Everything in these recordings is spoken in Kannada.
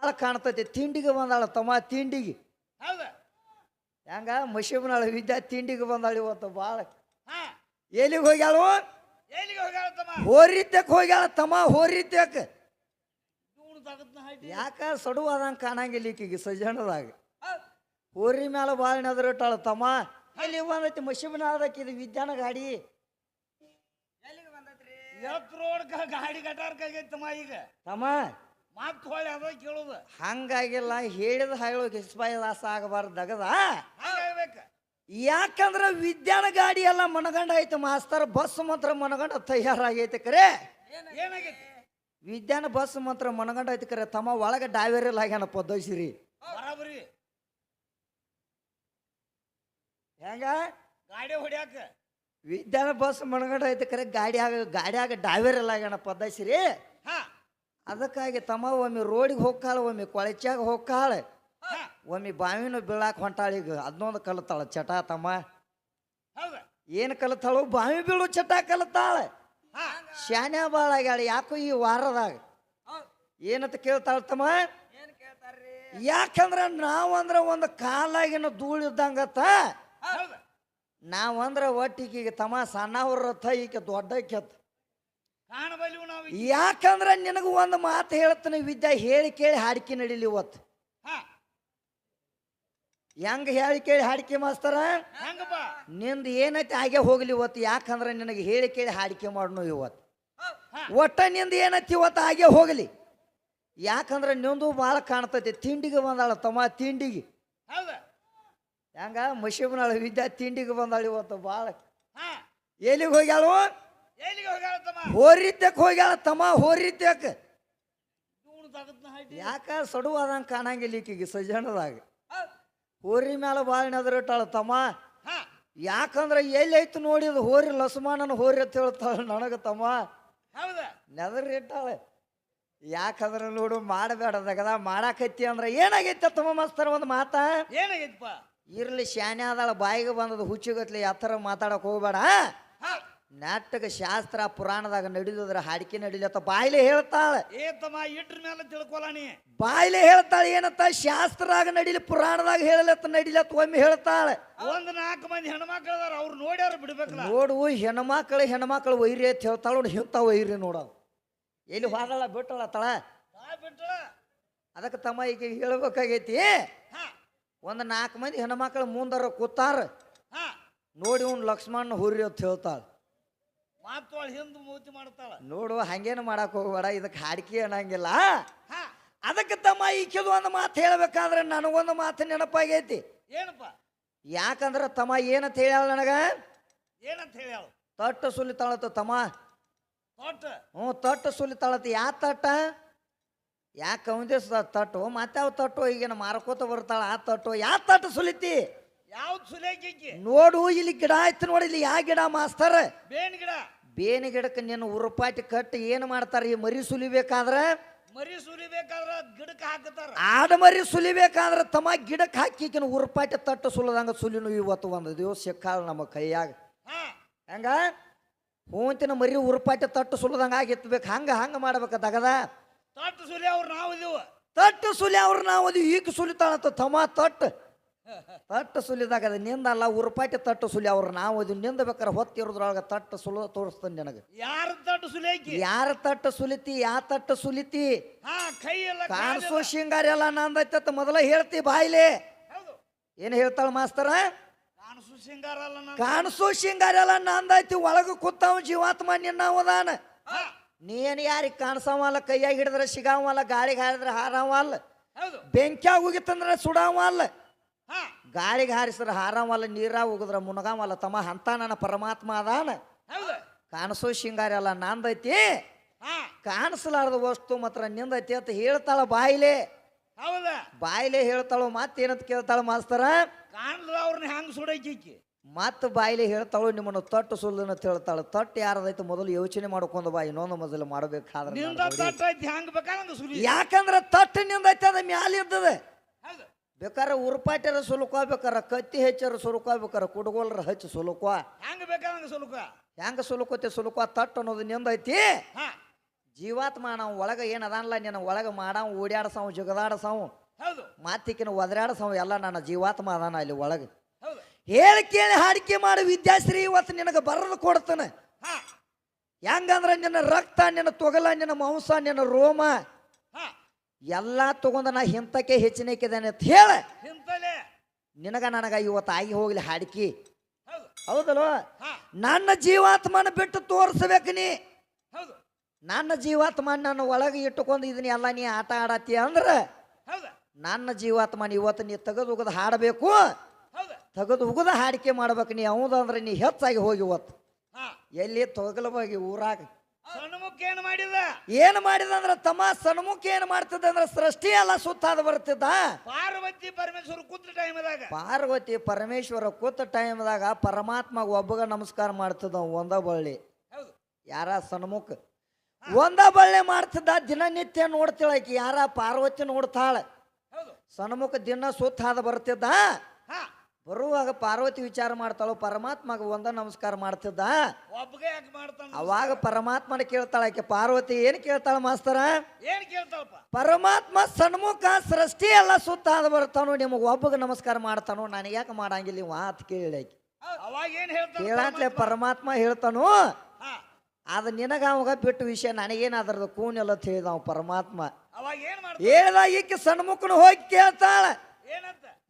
ಭಾಳ ಕಾಣ್ತೈತಿ. ತಿಂಡಿಗೆ ಬಂದಾಳ ತಮ್ಮ ತಿಂಡಿಗೆ. ಹೌದ. ಹೆಂಗ? ಮಶೀಬ್ನಾಳ ವಿದ್ಯಾ ತಿಂಡಿಗೆ ಬಂದಾಳ ಇವತ್ತು ಭಾಳ ಹಾ. ಎಲ್ಲಿಗೆ ಹೋಗ್ಯಾಳು? ಎಲ್ಲಿಗೆ ಹೋಗ್ಯಾಳ ತಮ್ಮ? ಹೋರಿದ್ದಕ್ಕೆ ಹೋಗ್ಯಾಳ ತಮ್ಮ ಹೋರಿದ್ದಕ್ಕೆ. ಯಾಕ ಸಡುವಾದಂಗೆ ಕಾಣಂಗಿಲ್ಲ ಈಕಿಗೆ ಸಜ್ಜನದಾಗ. ಹೋರಿ ಮ್ಯಾಲ ಭಾಳ ನೆದರಿಟ್ಟಾಳ ತಮ್ಮ. ಎಲ್ಲಿ ಬಂದೈತಿ ಮಶೀಬ್ನಾಳದಕ್ಕೆ ಇದು ವಿದ್ಯಾನ ಗಾಡಿ? ಗಾಡಿ ತಮ್ಮ ಈಗ. ತಮ್ಮ ಮತ್ ಹೊಳ್ಳಿ ಅದ ಕೇಳೋದು. ಹಂಗಾಗಿಲ್ಲ ಹೇಳಿದ ಹಾಗೆ ಕಿಸ್ಬಾಯಿ ದಾಸ ಆಗಬಾರ್ದು ದಗದ. ಹಂಗಾಗ್ಬೇಕ ಯಾಕಂದ್ರ ವಿದ್ಯಾನ ಗಾಡಿ ಎಲ್ಲ ಮನಗಂಡ ಐತೆ ಮಾಸ್ತರ್ ಬಸ್ ಮಾತ್ರ ಮನಗಂಡ ತಯಾರಾಗೈತೆ ಕರೆ. ಏನಾಗೈತಿ? ವಿದ್ಯಾನ ಬಸ್ ಮಾತ್ರ ಮನಗಂಡ ಐತೆ ಕರೆ ತಮ್ಮ ಒಳಗೆ ಡಾವೇರಿಲ್ ಆಗ್ಯಾನ ಹಾಗೆ ಬರಾಬರಿ. ಹೆಂಗ? ಗಾಡಿ ಹೊಡ್ಯಾಕ. ವಿದ್ಯಾನ ಬಸ್ ಮನಗಂಡ ಐತೆ ಕರೆ ಗಾಡಿಯಾಗ ಗಾಡಿಯಾಗ ಡ್ರೈವರ್ ಆಗ್ಯಾನ ಹಾಗೆ ಹಾ. ಅದಕ್ಕಾಗಿ ತಮ್ಮ ಒಮ್ಮೆ ರೋಡಿಗೆ ಹೋಗ್ಕಾಳ ಒಮ್ಮೆ ಕೊಳಚಾಗ ಹೋಗ್ಕಾಳ. ಒಮ್ಮೆ ಬಾವಿನ ಬೀಳಾಕ ಹೊಂಟಾಳ ಈಗ. ಅದನ್ನೊಂದು ಕಲಿತಾಳ ಚಟ ತಮ್ಮ. ಏನು ಕಲಿತಾಳು? ಬಾವಿ ಬೀಳು ಚಟ ಕಲಿತಾಳ. ಶಾನ್ಯ ಬಾಳ ಆಗ್ಯಾಳ ಯಾಕೋ ಈ ವಾರದಾಗ. ಏನಂತ ಕೇಳ್ತಾಳ ತಮ್ಮ? ಯಾಕಂದ್ರ ನಾವಂದ್ರ ಒಂದು ಕಾಲಾಗಿನ ಧೂಳು ಇದ್ದಂಗತ್ತ? ಹೌದ. ನಾವಂದ್ರ ಒಟ್ಟಿಗೆ ತಮ್ಮ ಸಣ್ಣವ್ರ ರಥ ಈಕೆ ದೊಡ್ಡ ಕೆತ್ತ ಕಾಣಬಲ್ಲಿವು ನಾವು. ಯಾಕಂದ್ರ ನಿನಗ ಒಂದು ಮಾತು ಹೇಳ್ತಾನೆ ವಿದ್ಯಾ ಹೇಳಿ ಕೇಳಿ ಹಾಡಿಕೆ ನಡೀಲಿ ಇವತ್ತು. ಹೆಂಗ ಹೇಳಿ ಕೇಳಿ ಹಾಡಿಕೆ ಮಾಸ್ತರ? ಹೆಂಗಪ್ಪ ನಿಂದ ಏನೈತಿ ಹಾಗೆ ಹೋಗ್ಲಿ ಇವತ್ತು ಯಾಕಂದ್ರ ನಿನಗೆ ಹೇಳಿ ಕೇಳಿ ಹಾಡಿಕೆ ಮಾಡ್ನು ಇವತ್ತು. ಒಟ್ಟ ನಿಂದ ಏನೈತಿ ಇವತ್ತು ಹಾಗೆ ಹೋಗಲಿ. ಯಾಕಂದ್ರ ನಿಂದು ಭಾಳ ಕಾಣ್ತೈತಿ ತಿಂಡಿಗೆ ಬಂದಾಳ ತಮ್ಮ ತಿಂಡಿಗೆ. ಹೆಂಗ? ಮಶೀಬ್ನಾಳ ವಿದ್ಯಾ ತಿಂಡಿಗೆ ಬಂದಾಳ ಇವತ್ತು ಭಾಳ ಎಲ್ಲಿಗೆ ಹೋಗ್ಯಾಳು? ಹೋರಿದ್ದಕ್ಕೆ ಹೋಗ್ಯಾಳ ತಮ್ಮ? ಹೋರಿದ್ದಕ್ಕೆ ಯಾಕ ಸಡುವಾದಂಗೆ ಕಾಣಂಗಿಲ್ಲ ಈಕಿಗೆ ಸಜ್ಜನದಾಗ. ಹೋರಿ ಮೇಲೆ ಬಾಳ ನೆದರಿಟ್ಟಾಳ ತಮ್ಮ. ಯಾಕಂದ್ರೆ ಎಲ್ಲಿ ನೋಡಿ ನೋಡಿದ ಹೋರಿ ಲಸಮಾನನ ಹೋರಿ ಅಂತ ಹೇಳ್ತಾಳ ನನಗೆ ತಮ್ಮ. ನೆದರಿಟ್ಟಾಳೆ. ಯಾಕಂದ್ರೆ ನೋಡು ಮಾಡಬೇಡ ಅದಾಗದ ಮಾಡಾಕತ್ತಿ ಅಂದ್ರೆ ಏನಾಗೈತೆ ತಮ್ಮ ಮಸ್ತರ ಒಂದು ಮಾತ? ಏನಾಗೈತಪ್ಪ? ಇರ್ಲಿ ಶಾನೆ ಆದಾಳ ಬಾಯಿಗೆ ಬಂದದ ಹುಚ್ಚುಗತ್ಲಿ ಯಾತರ ಮಾತಾಡಕ್ ಹೋಗ್ಬೇಡ. ನಾಟಕ ಶಾಸ್ತ್ರ ಪುರಾಣದಾಗ ನಡೀದ್ರ ಹಾಡಿಕೆ ನಡಿಲತ್ತ ಬಾಯಿಲೆ ಹೇಳ್ತಾಳೆ. ಏ ತಮ್ಮ ಇಟ್ರ ಮೇಲೆ ತಿಳ್ಕೊಲ್ಲ ನೀ. ಬಾಯಿಲೆ ಹೇಳ್ತಾಳೆ ಏನತ್ತ ಶಾಸ್ತ್ರದಾಗ ನಡೀಲಿ ಪುರಾಣದಾಗ ಹೇಳಲತ್ತ ನಡಿಲತ್ತ ಒಮ್ಮೆ ಹೇಳ್ತಾಳೆ. ಒಂದ್ ನಾಲ್ಕು ಮಂದಿ ಹೆಣ್ಮಕ್ಳು ಅದಾರ ಅವ್ರು ನೋಡ್ಯಾರ ಬಿಡ್ಬೇಕಲ್ಲ. ನೋಡು ಹೆಣ್ಮಕ್ಳು ಹೆಣ್ಮಕ್ಳು ವೈರಿ ಅಂತ ಹೇಳ್ತಾಳ ನೋಡಿ ಇಂಥ ವೈರಿ ನೋಡೋದು ಎಲ್ಲಿ ಹೋದಳ ಬಿಟ್ಟಳ ತಳ? ಅದಕ್ಕೆ ತಮ್ಮ ಈಗ ಹೇಳ್ಬೇಕಾಗೈತಿ ಒಂದ್ ಒಂದು ನಾಲ್ಕು ಮಂದಿ ಹೆಣ್ಮಕ್ಳು ಮುಂದರ ಕೂತಾರ. ಹಾ. ನೋಡಿ ಅವ್ನು ಲಕ್ಷ್ಮಣ ಹುರಿ ಅಂತ ಹೇಳ್ತಾಳ. ಮಾತೋಳ ಹಿಂದ್ ಮೂತಿ ಮಾಡ್ತಾಳ. ನೋಡು ಹಂಗೇನು ಮಾಡಕ್ ಹೋಗ್ಬೇಡ ಇದಕ್ಕೆ ಹಾಡಿಕೆ ಅನ್ನಂಗಿಲ್ಲ. ಹಾ. ಅದಕ್ಕೆ ತಮ್ಮ ಈಕೆದು ಒಂದು ಮಾತು ಹೇಳ್ಬೇಕಾದ್ರೆ ನನಗೊಂದು ಮಾತು ನೆನಪಾಗೈತಿ. ಏನಪ್ಪ? ಯಾಕಂದ್ರೆ ತಮ್ಮ ಏನಂತ ಹೇಳ್ಯಾಳ ನನಗ? ಏನಂತ ಹೇಳಿ ತಟ್ಟ ಸುಲಿ ಸುಲಿತಾಳತ್ತ ತಮ್ಮ. ತೊಟ್ಟ ಹ್ಞೂ ಸುಲಿ ತಳತ. ಯಾ ತಟ್ಟ? ಯಾಕೆ ಅವಂದೇ ತಟ್ಟು? ಮತ್ತೆ ಯಾವ ತಟ್ಟು? ಈಗೇನು ಮಾರ್ಕೋತ ಬರ್ತಾಳ ಆ ತಟ್ಟು. ಯಾ ತಟ್ಟು ಸುಲಿತಿ? ಯಾವ್ದು ಸುಲಿ ನೋಡು ಇಲ್ಲಿ ಗಿಡ ಆಯ್ತು ನೋಡಿ ಇಲ್ಲಿ ಯಾ ಗಿಡ ಮಾಸ್ತರ್? ಬೇನ್ ಗಿಡ? ಬೇನೆ ಗಿಡಕ್ಕೆ ನೀನು ಉರುಪಾಟಿ ಕಟ್ಟಿ ಏನು ಮಾಡ್ತಾರೆ? ಈ ಮರಿ ಸುಲಿಬೇಕಾದ್ರೆ? ಮರಿ ಸುಲಿಬೇಕಾದ್ರೆ ಗಿಡಕ್ಕೆ ಹಾಕತಾರ ಆಡ ಮರಿ ಸುಲಿಬೇಕಾದ್ರೆ ತಮ್ಮ ಗಿಡಕ್ಕೆ ಹಾಕಿಕಿನ ಉರುಪಾಟಿ ತಟ್ಟು ಸುಲದಂಗ ಸುಲಿನು ಇವತ್ತು ಒಂದು ದಿವಸ ಸಿಕ್ಕಾಳ ನಮ್ಮ ಕೈಯಾಗ. ಹಂಗ? ಹೂಂತಿನ ಮರಿ ಉರುಪಾಟಿ ತಟ್ಟು ಸುಲದಂಗ ಆಗಿತ್ಬೇಕು ಹಂಗ ಹಂಗ ಮಾಡ್ಬೇಕ ದಗದ. ತಟ್ಟು ಸುಲಿ ಅವ್ರು ನಾವು ಇದೀವ. ತಟ್ಟು ಸುಲಿ ಅವ್ರು ನಾವು ಈಗ ಸುಲಿತಾಳಂತ ತಮ್ಮ ತಟ್ಟು. ತಟ್ಟು ಸುಲಿದಾಗ ನಿಂದಲ್ಲ ಉರುಪಾಟಿ ತಟ್ಟು ಸುಲಿ ಅವ್ರು. ನಾವು ಅದು ನಿಂದ ಬೇಕಾದ್ರೆ ಹೊತ್ತಿರೋದ್ರೊಳಗೆ ತಟ್ಟು ಸುಲ ತೋರಿಸ್ತಾನೆ ನನಗೆ. ಯಾರ ತಟ್ಟು ಸುಲೇಕಿ ಯಾರ ತಟ್ಟು ಸುಲಿತಿ ಯಾ ತಟ್ಟು ಸುಲಿತಿ? ಕಾಣಿಸು ಶೃಂಗಾರ ಎಲ್ಲ ನಂದೈತ ಮೊದಲ ಹೇಳ್ತಿ ಬಾಯ್ಲೆ. ಏನು ಹೇಳ್ತಾಳ ಮಾಸ್ತರ? ಕಾಣಿಸು ಸಿಂಗಾರ ಕಾಣಿಸು ಶೃಂಗಾರ ಎಲ್ಲ ನಂದೈತಿ ಒಳಗ ಕೂತಾವ ಜೀವಾತ್ಮ ನಿನ್ನವದಾನ ನೀನ್ ಯಾರಿಗೆ ಕಾಣಿಸವಲ್ಲ ಕೈಯಾಗ ಹಿಡಿದ್ರೆ ಸಿಗಾವಲ್ಲ ಗಾಳಿಗೆ ಹಾರಿದ್ರೆ ಹಾರವಲ್ಲ ಬೆಂಕ್ಯಾಗ ಹೋಗಿತ್ತಂದ್ರೆ ಸುಡಾವಲ್ಲ ಗಾಳಿಗೆ ಹಾರಿಸಿದ್ರೆ ಹಾರಾಮಲ್ಲ ನೀರ ಹೋಗಿದ್ರೆ ಮುನಗಾಮಲ್ಲ ತಮ್ಮ ಅಂತ ನನ್ನ ಪರಮಾತ್ಮ ಅದಾನ. ಕಾಣಿಸೋ ಶೃಂಗಾರ ಅಲ್ಲ ನಂದೈತಿ. ಕಾಣಿಸಲಾರ್ದ ವಸ್ತು ಮಾತ್ರ ನಿಂದೈತಿ ಅಂತ ಹೇಳ್ತಾಳ ಬಾಯಿಲೆ. ಬಾಯಿಲೆ ಹೇಳ್ತಾಳು ಮತ್ತೇನಂತ ಕೇಳ್ತಾಳ ಮಾಸ್ತರ? ಅವ್ರನ್ನ ಹೆಂಗ್ ಮತ್ತ ಬಾಯಿಲೆ ಹೇಳ್ತಾಳು ನಿಮ್ಮನ್ನು ತೊಟ್ಟು ಸುಳ್ಳನ ಅಂತ ಹೇಳ್ತಾಳು. ತಟ್ಟು ಯಾರದೈತೆ ಮೊದಲು ಯೋಚನೆ ಮಾಡ್ಕೊಂಡು ಬಾ ಇನ್ನೊಂದು ಮೊದಲು ಮಾಡ್ಬೇಕಾದ್ರೆ ಯಾಕಂದ್ರೆ ತಟ್ಟು ನಿಂದೈತೆ ಅದ ಮ್ಯಾಲ ಬೇಕಾರೆ ಬೇಕಾರ ಸುಲ್ಕೋಬೇಕಾರ ಕತ್ತಿ ಹೆಚ್ಚರ ಸುಲ್ಕೋಬೇಕಾರ ಕುಡುಗೋಲ್ರ ಹಚ್ಚಿ ಸುಲುಕೋ. ಹೆಂಗ್ ಬೇಕಾದಂಗ ಸುಲುಕ? ಹೆಂಗ ಸುಲ್ಕೋತೆ ಸುಲುಕೋ ತಟ್ಟು ಅನ್ನೋದು ನಿಂದೈತಿ? ಜೀವಾತ್ಮ ನಾವು ಒಳಗ ಏನು ಅದಾನಲ್ಲ ನಿನ್ನ ಒಳಗೆ ಮಾಡಾವ ಓಡ್ಯಾಡಸಾವ್ ಜಗದಾಡಸವ ಹೌದು. ಮಾತಿಕಿನ ಸಾವು ಎಲ್ಲ ನನ್ನ ಜೀವಾತ್ಮ ಅದಾನ ಅಲ್ಲಿ ಒಳಗೆ. ಹೇಳಿ ಕೇಳಿ ಹಾಡಿಕೆ ಮಾಡಿ ವಿದ್ಯಾಶ್ರೀ ಇವತ್ತು ನಿನಗೆ ಬರೆದು ಕೊಡ್ತಾನೆ. ಹೆಂಗಂದ್ರೆ ನಿನ್ನ ರಕ್ತ ನಿನ್ನ ತೊಗಲ ನಿನ್ನ ಮಾಂಸ ನಿನ್ನ ರೋಮ ಎಲ್ಲ ತಗೊಂಡ ನಾ ಹಿಂತಕ್ಕೆ ಹೆಚ್ಚಿನಕ್ಕಿದ್ದೇನೆ ಅಂತ ಹೇಳ. ಹಿಂತಲೇ. ನಿನಗ ನನಗ ಇವತ್ತು ಆಗಿ ಹೋಗ್ಲಿ ಹಾಡಿಕಿ. ಹೌದು. ಹೌದಲ್ವ? ಹಾ. ನನ್ನ ಜೀವಾತ್ಮನ ಬಿಟ್ಟು ತೋರಿಸ್ಬೇಕು ನೀ. ಹೌದು. ನನ್ನ ಜೀವಾತ್ಮ ನನ್ನ ಒಳಗೆ ಇಟ್ಟುಕೊಂಡು ಇದನ್ನ ಎಲ್ಲ ನೀ ಆಟ ಆಡತ್ತಿ ಅಂದ್ರೆ ಹೌದು. ನನ್ನ ಜೀವಾತ್ಮನ ಇವತ್ತು ನೀ ತೆಗೆದು ಉಗದು ಹಾಡಬೇಕು. ಹೌದು. ತೆಗೆದು ಉಗದ ಹಾಡಿಕೆ ಮಾಡ್ಬೇಕು ನೀ ಹೌದಂದ್ರೆ ನೀ ಹೆಚ್ಚಾಗಿ ಹೋಗಿ ಇವತ್ತು. ಹಾ. ಎಲ್ಲಿ ತೊಗಲವಾಗಿ ಊರಾಗ ಏನು ಮಾಡಿದ ಏನು ಮಾಡಿದ ಅಂದ್ರೆ ತಮ್ಮ ಸಣ್ಮುಖ ಏನು ಮಾಡ್ತಿದ್ದ ಅಂದ್ರೆ ಸೃಷ್ಟಿ ಎಲ್ಲ ಸುತ್ತಾದ ಬರ್ತಿದ್ದ. ಪಾರ್ವತಿ ಪರಮೇಶ್ವರ ಕೂತ ಟೈಮ್ದಾಗ ಪಾರ್ವತಿ ಪರಮೇಶ್ವರ ಕೂತ ಟೈಮ್ದಾಗ ಪರಮಾತ್ಮ ಒಬ್ಬಗ ನಮಸ್ಕಾರ ಮಾಡ್ತಿದ್ದ ಒಂದ ಬಳ್ಳಿ. ಯಾರ ಸಣ್ಮುಖ ಒಂದ ಬಳ್ಳಿ ಮಾಡ್ತಿದ್ದ ದಿನನಿತ್ಯ ನೋಡ್ತಿಳ ಯಾರ ಪಾರ್ವತಿ ನೋಡ್ತಾಳ. ಸಣ್ಮುಖ ದಿನ ಸುತ್ತಾದ ಬರ್ತಿದ್ದ. ಬರುವಾಗ ಪಾರ್ವತಿ ವಿಚಾರ ಮಾಡ್ತಾಳು ಪರಮಾತ್ಮಗ ಒಂದ ನಮಸ್ಕಾರ ಮಾಡ್ತಿದ್ದ? ಒಬ್ಬಗೆ ಯಾಕೆ ಮಾಡ್ತಾನ? ಅವಾಗ ಪರಮಾತ್ಮನ ಕೇಳ್ತಾಳ ಆಕೆ. ಪಾರ್ವತಿ ಏನು ಕೇಳ್ತಾಳ ಮಾಸ್ತರ? ಏನ್ ಕೇಳ್ತಾಳಪ್ಪ? ಪರಮಾತ್ಮ ಸಣ್ಮುಖ ಸೃಷ್ಟಿ ಎಲ್ಲ ಸುತ್ತ ಆದ ಬರ್ತಾನೋ ನಿಮಗೆ ಒಬ್ಬಗ ನಮಸ್ಕಾರ ಮಾಡ್ತಾನೋ ನನಗೆ ಯಾಕೆ ಮಾಡಂಗಿಲ್ಲ ಇವ ಅಂತ ಕೇಳಿ ಆಕೆ. ಅವಾಗ ಏನ್ ಹೇಳ್ತಾನ ಕೇಳಾತ್ಲೆ ಪರಮಾತ್ಮ? ಹೇಳ್ತಾನು ಅದ ನಿನಗ ಅವಾಗ ಬಿಟ್ಟು ವಿಷಯ ನನಗೇನು ಕೂನ್ ಕೂನೆಲ್ಲ ತಿಳಿದ ಪರಮಾತ್ಮ. ಅವಾಗ ಏನ್ ಮಾಡ್ತಾನ ಈಕೆ ಸನ್ಮುಖನ ಹೋಗಿ ಕೇಳ್ತಾಳ.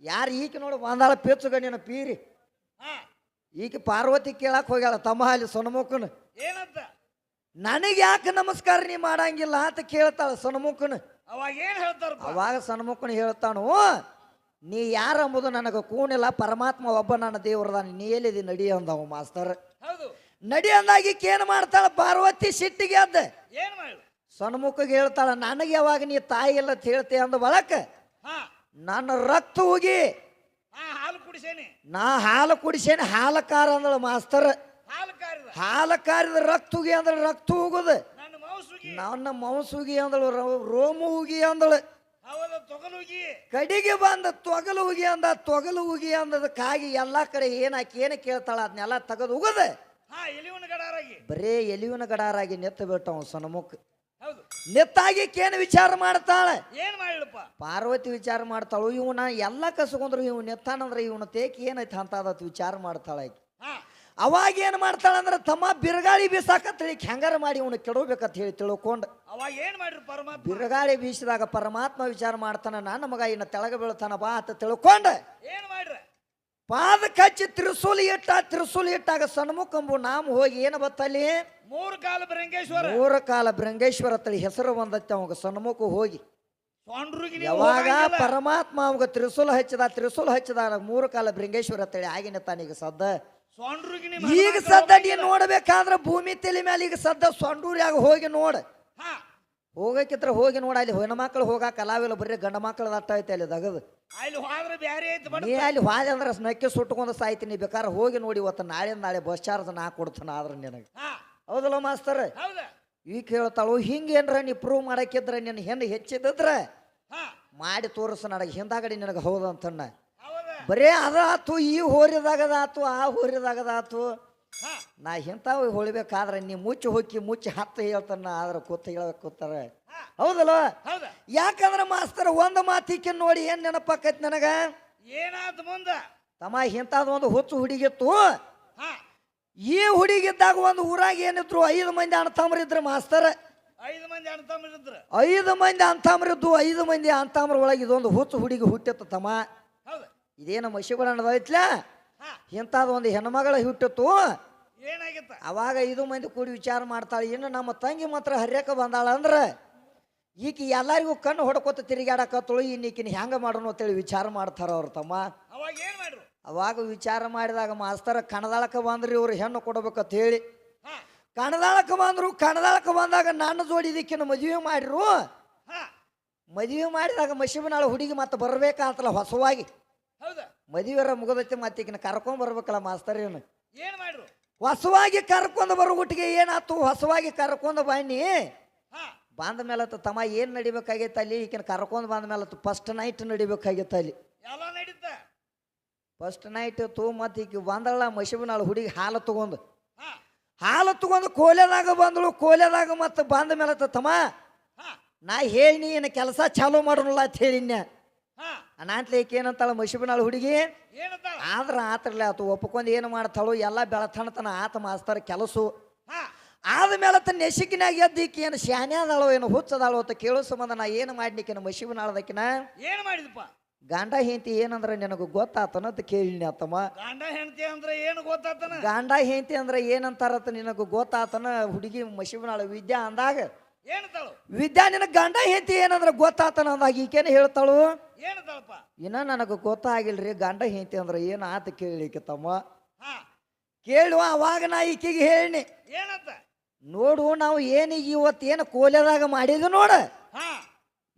ಯಾರು ಈಕೆ ನೋಡು ಒಂದಾಳ ಪೇಚು ಗಣ್ಯನ ಪೀರಿ. ಈಕೆ ಪಾರ್ವತಿ ಕೇಳಕ್ ಹೋಗ್ಯಾಳ ತಮ್ಮ ಅಲ್ಲಿ ಸನ್ಮುಖನ. ಏನಂತ? ನನಗೆ ಯಾಕೆ ನಮಸ್ಕಾರ ನೀ ಮಾಡಂಗಿಲ್ಲ ಅಂತ ಕೇಳ್ತಾಳ ಸೊನಮುಖನ. ಅವಾಗ ಏನ್ ಹೇಳ್ತಾರ ಅವಾಗ ಸನ್ಮುಖನ ಹೇಳ್ತಾನು ನೀ ಯಾರು ಅಂಬುದು ನನಗೆ ಕೂಣಿಲ್ಲ ಪರಮಾತ್ಮ ಒಬ್ಬ ನನ್ನ ದೇವರದಾನ ನೀ ಎಲ್ಲಿದಿ ನಡಿ ಅಂದವ ಮಾಸ್ತರ್. ಹೌದು. ನಡಿ ಅಂದಾಗ ಈಕೆ ಏನು ಮಾಡ್ತಾಳ ಪಾರ್ವತಿ ಸಿಟ್ಟಿಗೆ ಅದ್ದ ಏನು ಸನ್ಮುಖಗೆ ಹೇಳ್ತಾಳ ನನಗೆ ಯಾವಾಗ ನೀ ತಾಯಿ ಇಲ್ಲ ಅಂತ ಹೇಳ್ತಿ ಅಂದ ಬಳಕ ನನ್ನ ರಕ್ತ ಹೋಗಿ ನಾ ಹಾಲು ಕುಡಿಸೇನಿ. ನಾ ಹಾಲು ಕುಡಿಸೇನಿ ಹಾಲಕಾರ ಅಂದಳ ಮಾಸ್ತರ್. ಹಾಲು ಕಾರಿದ ರಕ್ತ ಉಗಿ ಅಂದ್ರೆ ರಕ್ತ ಹೋಗುದು. ನನ್ನ ಮಾಂಸ ಉಗಿ ಅಂದಳು ರೋಮ ಉಗಿ ಅಂದಳು. ಕಡಿಗೆ ಬಂದ ತೊಗಲು ಉಗಿ ಅಂದ ತೊಗಲು ಉಗಿ ಅಂದದಕ್ಕಾಗಿ ಎಲ್ಲಾ ಕಡೆ ಏನಾಕಿ ಏನ ಕೇಳ್ತಾಳ ಅದನ್ನೆಲ್ಲ ತೆಗೆದು ಉಗದ. ಹಾ ಎಲಿವನ ಗಡಾರಾಗಿ. ಬರೇ ಎಲಿವಿನ ಗಡಾರಾಗಿ ನೆತ್ತ ಬಿಟ್ಟವ ಸನ್ಮುಖ ನೆತ್ತಾಗಿ ಕೇನು ವಿಚಾರ ಮಾಡ್ತಾಳೆ? ಏನ್ ಮಾಡ್ಲಪ್ಪ? ಪಾರ್ವತಿ ವಿಚಾರ ಮಾಡ್ತಾಳು ಇವನ ಎಲ್ಲ ಕಸ್ಕೊಂಡ್ರು ಇವ್ ನೆತ್ತಾನಂದ್ರೆ ಇವನ ತೇಕ್ ಏನೈತೆ ಅಂತ ವಿಚಾರ ಮಾಡ್ತಾಳೆ ಆಕಿ. ಹಾ. ಅವಾಗ ಏನ್ ಮಾಡ್ತಾಳಂದ್ರ ತಮ್ಮ ಬಿರುಗಾಳಿ ಬೀಸಾಕತ್ತಳಿ ಹೆಂಗಾರ ಮಾಡಿ ಇವನು ಕೆಡಬೇಕಂತ ಹೇಳಿ ತಿಳ್ಕೊಂಡು ಅವಾಗ ಏನ್ ಮಾಡ್ರಿ ಪರಮಾತ್ಮ? ಬಿರುಗಾಳಿ ಬೀಸಿದಾಗ ಪರಮಾತ್ಮ ವಿಚಾರ ಮಾಡ್ತಾನ ನನ್ನ ಮಗ ಇನ್ನ ತೆಳಗ ಬೀಳ್ತಾನ ಬಾ ಅಂತ ತಿಳ್ಕೊಂಡು ಏನ್ ಮಾಡ್ರಿ? ಪಾದ ಕಚ್ಚಿ ತ್ರಿಸೂಲಿ ಇಟ್ಟ ತ್ರಿಸೂಲಿ ಇಟ್ಟಾಗ ಸಣ್ಮುಖಂಬು ನಾಮ ಹೋಗಿ ಏನು ಬತ್ತಲ್ಲಿ? ಮೂರು ಕಾಲ ಬ್ರಂಗೇಶ್ವರ ಮೂರು ಕಾಲ ಬೃಂಗೇಶ್ವರ ತಳಿ ಹೆಸರು ಬಂದತ್ತೆ ಅವಾಗ ಸಣ್ಮುಖ ಹೋಗಿ. ಯಾವಾಗ. ಪರಮಾತ್ಮ ಅವಾಗ ತ್ರಿಸೂಲ ಹಚ್ಚಿದ ತ್ರಿಸೂಲ ಹಚ್ಚಿದಾಗ ಮೂರು ಕಾಲ ಬೃಂಗೇಶ್ವರ ತಳಿ ಆಗಿನ ತಾನೀಗ ಸದ್ದ. ಈಗ ಸದ್ದ ನೀ. ನೋಡ್ಬೇಕಾದ್ರ ಭೂಮಿ ತಲೆ ಮೇಲೆ ಈಗ ಸದ್ದ ಸೊಂಡೂರ್ಯಾಗ ಹೋಗಿ ನೋಡ. ಹಾ ಹೋಗಕ್ಕಿದ್ರ ಹೋಗಿ ನೋಡ ಅಲ್ಲಿ ಮಕ್ಕಳು ಹೋಗಾಕ ಕಲಾವಿಲ್ಲ ಬರೀ ಗಂಡ ಮಕ್ಕಳು ಅರ್ಥ ಐತೆ ಅಲ್ಲಿ ದಗದು ಅಲ್ಲಿ ಹೋದ್ರೆ ಬೇರೆ ಐತಿ ನೀ ಅಲ್ಲಿ ಹೋದೆ ಅಂದ್ರೆ ನಕ್ಕೆ ಸುಟ್ಕೊಂಡು ಸಾಯ್ತೀನಿ ಬೇಕಾದ್ರೆ ಹೋಗಿ ನೋಡಿ ಇವತ್ತು ನಾಳೆ ನಾಳೆ ಬಸ್ ಚಾರ್ಜ್ ನಾ ಕೊಡ್ತಾನ ಆದ್ರೆ ನಿನಗೆ. ಹೌದಲ್ಲ ಮಾಸ್ತರ್? ಈ ಈಗ ಹೇಳ್ತಾಳು ಹಿಂಗೇನ್ರ ನೀ ಪ್ರೂವ್ ಮಾಡಕ್ಕಿದ್ರೆ ನಿನ್ನ ಹೆಣ್ಣು ಹೆಚ್ಚಿದ್ರೆ ಮಾಡಿ ತೋರಿಸ ನನಗೆ ಹಿಂದಾಗಡಿ ನಿನಗೆ ಹೌದಂತಣ್ಣ. ಹೌದ. ಬರೇ ಅದಾತು ಈ ಹೋರಿದಾಗದಾತು ಆ ಹೋರಿದಾಗದಾತು. ನಾ ಇಂಥವು ಹೊಳಿಬೇಕಾದ್ರೆ ನೀ ಮುಚ್ಚಿ ಹೋಗಿ ಮುಚ್ಚಿ ಹತ್ತು ಹೇಳ್ತಾನ ಆದ್ರೆ ಕೂತ ಹೇಳ್ಬೇಕು ಕೂತಾರ. ಹೌದಲ್ಲ? ಹೌದ. ಯಾಕಂದ್ರೆ ಮಾಸ್ತರ್ ಒಂದು ಮಾತಿಕ್ಕೆ ನೋಡಿ ಏನ್ ನೆನಪಾಕೈತಿ ನನಗ? ಏನಾದ ಮುಂದ? ತಮ್ಮ ಇಂಥದ್ ಒಂದು ಹುಚ್ಚು ಹುಡುಗಿತ್ತು. ಈ ಹುಡುಗಿದ್ದಾಗ ಒಂದು ಊರಾಗ ಏನಿದ್ರು ಐದು ಮಂದಿ ಅಣ್ಣತಮ್ಮರಿದ್ರು ಮಾಸ್ತರ್? ಐದು ಮಂದಿ ಅಣ್ಣ ಇದ್ದು ಐದು ಮಂದಿ ಅಂತಮ್ರಿದ್ದು ಐದು ಮಂದಿ ಅಂತಮ್ರ ಒಳಗೆ ಇದೊಂದು ಹುಚ್ಚು ಹುಡುಗಿ ಹುಟ್ಟಿತ್ತು ತಮ್ಮ. ಇದೇನು ಮಸಿಗಳಣ್ಣದ ಐತ್ಲ ಇಂಥದ್ದು ಒಂದು ಹೆಣ್ಮಗಳ ಹುಟ್ಟಿತ್ತು. ಏನಾಗಿತ್ತ? ಅವಾಗ ಐದು ಮಂದಿ ಕೂಡಿ ವಿಚಾರ ಮಾಡ್ತಾಳೆ ಇನ್ನು ನಮ್ಮ ತಂಗಿ ಮಾತ್ರ ಹರ್ಯಕ ಬಂದಾಳ ಅಂದ್ರೆ ಈಕಿ ಎಲ್ಲರಿಗೂ ಕಣ್ಣು ಹೊಡ್ಕೊತ ತಿರುಗಾಡಕತ್ತಳು ಇನ್ನೀಕಿನ ಹೆಂಗ ಮಾಡೋಣ ಅಂತೇಳಿ ವಿಚಾರ ಮಾಡ್ತಾರ ಅವ್ರ ತಮ್ಮ. ಅವಾಗ ಏನು ಮಾಡ್ರು? ಅವಾಗ ವಿಚಾರ ಮಾಡಿದಾಗ ಮಾಸ್ತರ ಕಣದಾಳಕ ಬಂದ್ರಿ ಇವ್ರು ಹೆಣ್ಣು ಕೊಡ್ಬೇಕಂತ ಹೇಳಿ. ಕಣದಾಳಕ ಬಂದ್ರು ಕಣದಾಳಕ ಬಂದಾಗ ನನ್ನ ಜೋಡಿ ಇದಕ್ಕಿನ ಮದುವೆ ಮಾಡಿರು. ಮದುವೆ ಮಾಡಿದಾಗ ಮಶಿಬನಾಳ ಹುಡುಗಿ ಮತ್ತೆ ಬರ್ಬೇಕಾತಲ್ಲ ಹೊಸವಾಗಿ. ಹೌದಾ? ಮದುವೆರ ಮುಗದೈತಿ ಮತ್ತೆ ಈಕಿನ ಕರ್ಕೊಂಡ್ ಬರ್ಬೇಕಲ್ಲ ಮಾಸ್ತರೇನು. ಏನು ಮಾಡ್ರು? ಹೊಸವಾಗಿ ಕರ್ಕೊಂಡು ಬರೋ ಒಟ್ಟಿಗೆ ಏನಾತು? ಹೊಸವಾಗಿ ಕರ್ಕೊಂಡು ಬನ್ನಿ. ಬಂದ ಮೇಲೆ ತಮ್ಮ ಏನು ನಡಿಬೇಕಾಗೈತೆ ಅಲ್ಲಿ? ಈಕಿನ ಕರ್ಕೊಂಡು ಬಂದ ಮೇಲೆ ಫಸ್ಟ್ ನೈಟ್ ನಡಿಬೇಕಾಗೈತೆ ಅಲ್ಲಿ. ಫಸ್ಟ್ ನೈಟ್ ತೂ ಮತ್ತೆ ಈಕಿ ಬಂದಳ ಮಶಿಬನಾಳು ಹುಡುಗಿ ಹಾಲು ತಗೊಂಡು. ಹಾಲು ತಗೊಂಡು ಕೋಲೆದಾಗ ಬಂದಳು. ಕೋಲೆದಾಗ ಮತ್ತೆ ಬಂದ ಮೇಲೆ ತಮ್ಮ ನಾ ಹೇಳಿ ಏನ ಕೆಲಸ ಚಾಲೂ ಮಾಡ್ರಲ್ಲ ಅಂತ ಹೇಳಿನ್ಯ. ಈಕೆ ಏನಂತಾಳ ಮಶಿಬಿನಾಳ ಹುಡುಗಿ? ಆದ್ರ ಆತ್ರಲ್ಲ ಆತು ಒಪ್ಕೊಂಡು ಏನು ಮಾಡ್ತಾಳು ಎಲ್ಲ ಬೆಳತನತನ ಆತ ಮಾಸ್ತರ ಕೆಲಸು. ಆದ್ಮೇಲೆ ತನ್ನ ನೆಸಿಕಿನಾಗ ಎದ್ದು ಈಕಿ ಏನು ಶಾನೆ ಅದಾಳೋ ಏನು ಹುಚ್ಚದಾಳೋ ಅಂತ ಕೇಳೋ ಸಂಬಂಧ ನಾ ಏನು ಮಾಡ್ಲಿಕ್ಕಿನ ಮಶಿಬಿನಾಳದಕ್ಕಿನ? ಏನು ಮಾಡಿದಪ್ಪ ಗಂಡ ಹೆಂಡತಿ ಏನಂದ್ರೆ ನಿನಗೆ ಗೊತ್ತಾತನ ಅಂತ ಕೇಳಿನಿ ಆತಮ್ಮ ಗಂಡ ಹೆಂಡತಿ ಅಂದ್ರೆ ಏನು ಗೊತ್ತಾತನ? ಗಂಡ ಹೆಂಡತಿ ಅಂದ್ರೆ ಏನಂತಾರತ್ತ ನಿನಗೆ ಗೊತ್ತಾತನ ಹುಡುಗಿ ಮಶಿಬಿನಾಳ ವಿದ್ಯಾ ಅಂದಾಗ? ಏನಂತಾಳು? ವಿದ್ಯಾ ನಿನಗೆ ಗಂಡ ಹೆಂಡತಿ ಏನಂದ್ರೆ ಗೊತ್ತಾತನ ಅಂದಾಗ ಈಕೇನು ಹೇಳ್ತಾಳು? ಏನಂತಾಳಪ್ಪ ಇನ್ನ ನನಗೆ ಗೊತ್ತಾಗಿಲ್ರಿ ಗಂಡ ಹೆಂಡತಿ ಅಂದ್ರೆ ಏನು ಆತ ಕೇಳಲಿಕ್ಕೆ ತಮ್ಮ? ಹಾ. ಕೇಳುವ ಅವಾಗ ನಾ ಈಕೆಗೆ ಹೇಳಿ ಏನಂತ? ನೋಡು ನಾವು ಏನು ಇವತ್ತು ಏನು ಕೋಲೆದಾಗ ಮಾಡಿದ್ವಿ ನೋಡ. ಹಾ.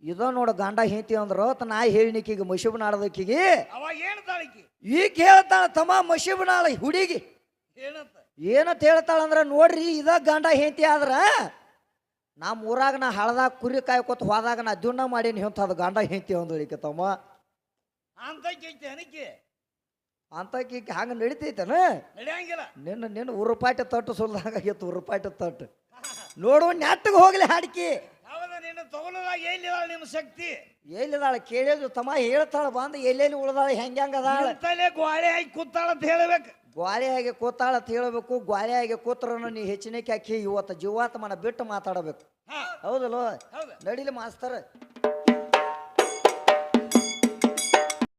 ಇದೋ ನೋಡು ಗಂಡ ಹೆಂಡತಿ ಅಂದ್ರು ತ ನಾ ಹೇಳಿನಿಕಿಗೆ ಮಶಿಬನಾಳದಕ್ಕಿಗೆ ಅವಾಗ ಏನಂತಾಳಿಕಿ ಈಗ ಹೇಳ್ತಾಳ ತಮ್ಮ ಮಶಿಬನಾಳ ಹುಡುಗಿ. ಏನಂತ? ಏನಂತ ಹೇಳ್ತಾಳಂದ್ರ ನೋಡ್ರಿ ಇದ ಗಂಡ ಹೆಂಡತಿ ಆದ್ರ ನಮ್ಮ ಊರಾಗ ನಾ ಹಳದಾಗ ಕುರಿ ಕಾಯ್ಕೊತ ಹೋದಾಗ ನಾ ದುಣ್ಣ ಮಾಡೀನಿ ಅದು ಗಂಡ ಹೆಂಡತಿ ಅಂದಳಿಕೆ ತಮ್ಮ. ಅಂತ ಕೇಳ್ತಿ ಅನಿಕೆ. ಅಂತ ಕೀಕಿ ಹಂಗೆ ನಡಿತೈತನ? ನಡೆಯಂಗಿಲ್ಲ. ನಿನ್ನ ನಿನ್ನ ಉರುಪಾಟಿ ತಟ್ಟು ಸುಲ್ದಾಗ ಆಗಿತ್ತು ಉರುಪಾಟಿ ತಟ್ಟು ನೋಡು ನೆಟ್ಟಿಗೆ ಹೋಗ್ಲಿ ಹಾಡಿಕೆ. ಹೌದ ನಿನ್ನ ತಗೊಳ್ಳೋದಾಗ ಎಲ್ಲಿದಾಳ ನಿಮ್ಮ ಶಕ್ತಿ? ಎಲ್ಲಿದಾಳ ಕೇಳಿದ್ರು ತಮ್ಮ ಹೇಳ್ತಾಳ ಬಂದು ಎಲ್ಲೆಲ್ಲಿ ಉಳ್ದಾಳ ಹೆಂಗೆ ಹೆಂಗೆ ಅದಾಳ? ನಿಂತಲ್ಲೇ ಗ್ವಾಡೆ ಆಗಿ ಕೂತಾಳ ಅಂತ ಹೇಳ್ಬೇಕು. ಗ್ವಾಲೆ ಆಗಿ ಕೂತಾಳ ಅಂತ ಹೇಳಬೇಕು ಗ್ವಾಲೆ ಆಗಿ ಕೂತ್ರನು ನೀ ಹೆಚ್ಚಿನಕ್ಕೆ ಹಾಕಿ ಇವತ್ತು ಜೀವಾತ್ಮನ ಬಿಟ್ಟು ಮಾತಾಡಬೇಕು. ಹೌದಲ್ವ? ಹೌದ. ನಡಿಲಿ ಮಾಸ್ತರ್.